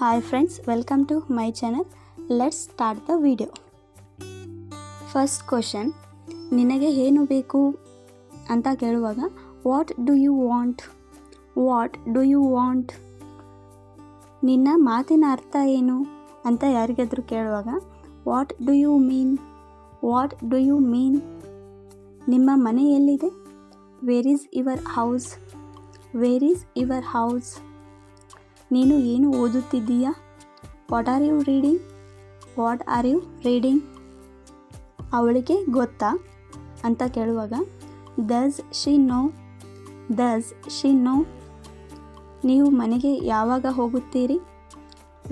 Hi friends welcome to my channel let's start the video first question ನಿನಗೆ ಏನು ಬೇಕು ಅಂತ ಕೇಳುವಾಗ what do you want what do you want ನಿನ್ನ ಮಾತಿನ ಅರ್ಥ ಏನು ಅಂತ ಯಾರಿಗಾದರೂ ಕೇಳುವಾಗ what do you mean what do you mean ನಿಮ್ಮ ಮನೆ ಎಲ್ಲಿದೆ? Where is your house where is your house ನೀನು ಏನು ಓದುತ್ತಿದ್ದೀಯಾ? What are you reading what are you reading ಅವಳಿಗೆ ಗೊತ್ತಾ? ಅಂತ ಕೇಳುವಾಗ does she know does she know ನೀವು ಮನೆಗೆ ಯಾವಾಗ ಹೋಗುತ್ತೀರಿ?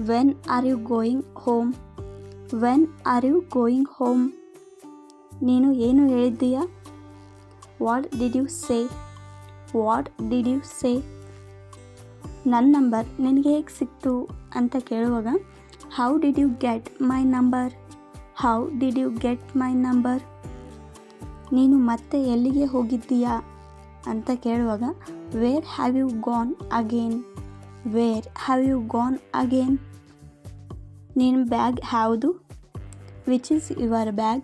When are you going home when are you going home ನೀನು ಏನು ಹೇಳಿದ್ದೀಯಾ? What did you say what did you say ನನ್ನ ನಂಬರ್ ನಿನಗೆ ಹೇಗೆ ಸಿಕ್ತು ಅಂತ ಕೇಳುವಾಗ how did you get my number how did you get my number ನೀನು ಮತ್ತೆ ಎಲ್ಲಿಗೆ ಹೋಗಿದ್ದೀಯಾ? ಅಂತ ಕೇಳುವಾಗ where have you gone again where have you gone again ನಿನ್ನ ಬ್ಯಾಗ್ ಯಾವುದು? Which is your bag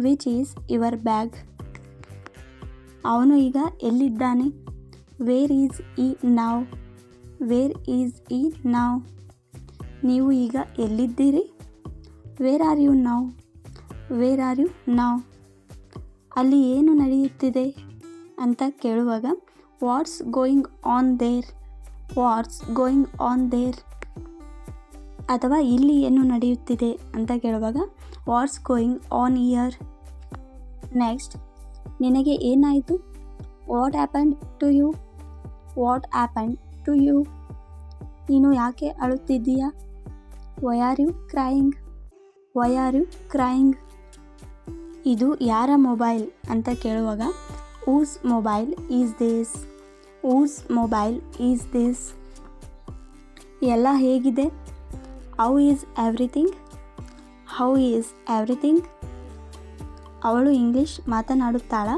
which is your bag ಅವನು ಈಗ ಎಲ್ಲಿದ್ದಾನೆ? ವೇರ್ ಈಸ್ ಈ ನಾವ್ ವೇರ್ ಈಸ್ ಈ ನಾವ್ ನೀವು ಈಗ ಎಲ್ಲಿದ್ದೀರಿ? Where are you now where are you now ಅಲ್ಲಿ ಏನು ನಡೆಯುತ್ತಿದೆ ಅಂತ ಕೇಳುವಾಗ what's going on there what's going on there ಅಥವಾ ಇಲ್ಲಿ ಏನು ನಡೆಯುತ್ತಿದೆ ಅಂತ ಕೇಳುವಾಗ what's going on here next ನಿನಗೆ ಏನಾಯಿತು? What happen to you what happened to you ನೀನು ಯಾಕೆ ಅಳುತ್ತಿದ್ದೀಯಾ? Why are you crying why are you crying ಇದು ಯಾರ ಮೊಬೈಲ್ ಅಂತ ಕೇಳುವಾಗ whose mobile is this whose mobile is this ಎಲ್ಲ ಹೇಗಿದೆ? How is everything how is everything ಅವಳು English ಮಾತನಾಡುತ್ತಾಳ.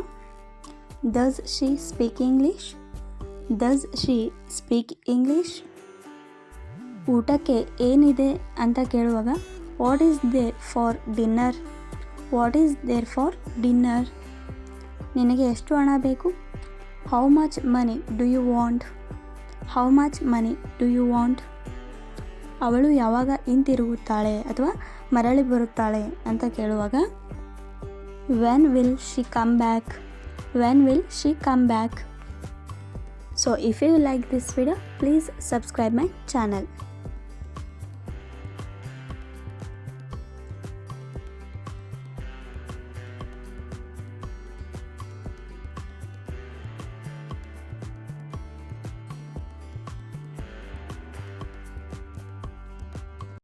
Does she speak English does she speak English ಊಟಕ್ಕೆ ಏನಿದೆ ಅಂತ ಕೇಳುವಾಗ what is there for dinner what is there for dinner ನಿನಗೆ ಎಷ್ಟು ಹಣ ಬೇಕು? How much money do you want how much money do you want ಅವಳು ಯಾವಾಗ ಹಿಂತಿರುಗುತ್ತಾಳೆ ಅಥವಾ ಮರಳಿ ಬರುತ್ತಾಳೆ ಅಂತ ಕೇಳುವಾಗ when will she come back when will she come back So if you like this video, please subscribe my channel.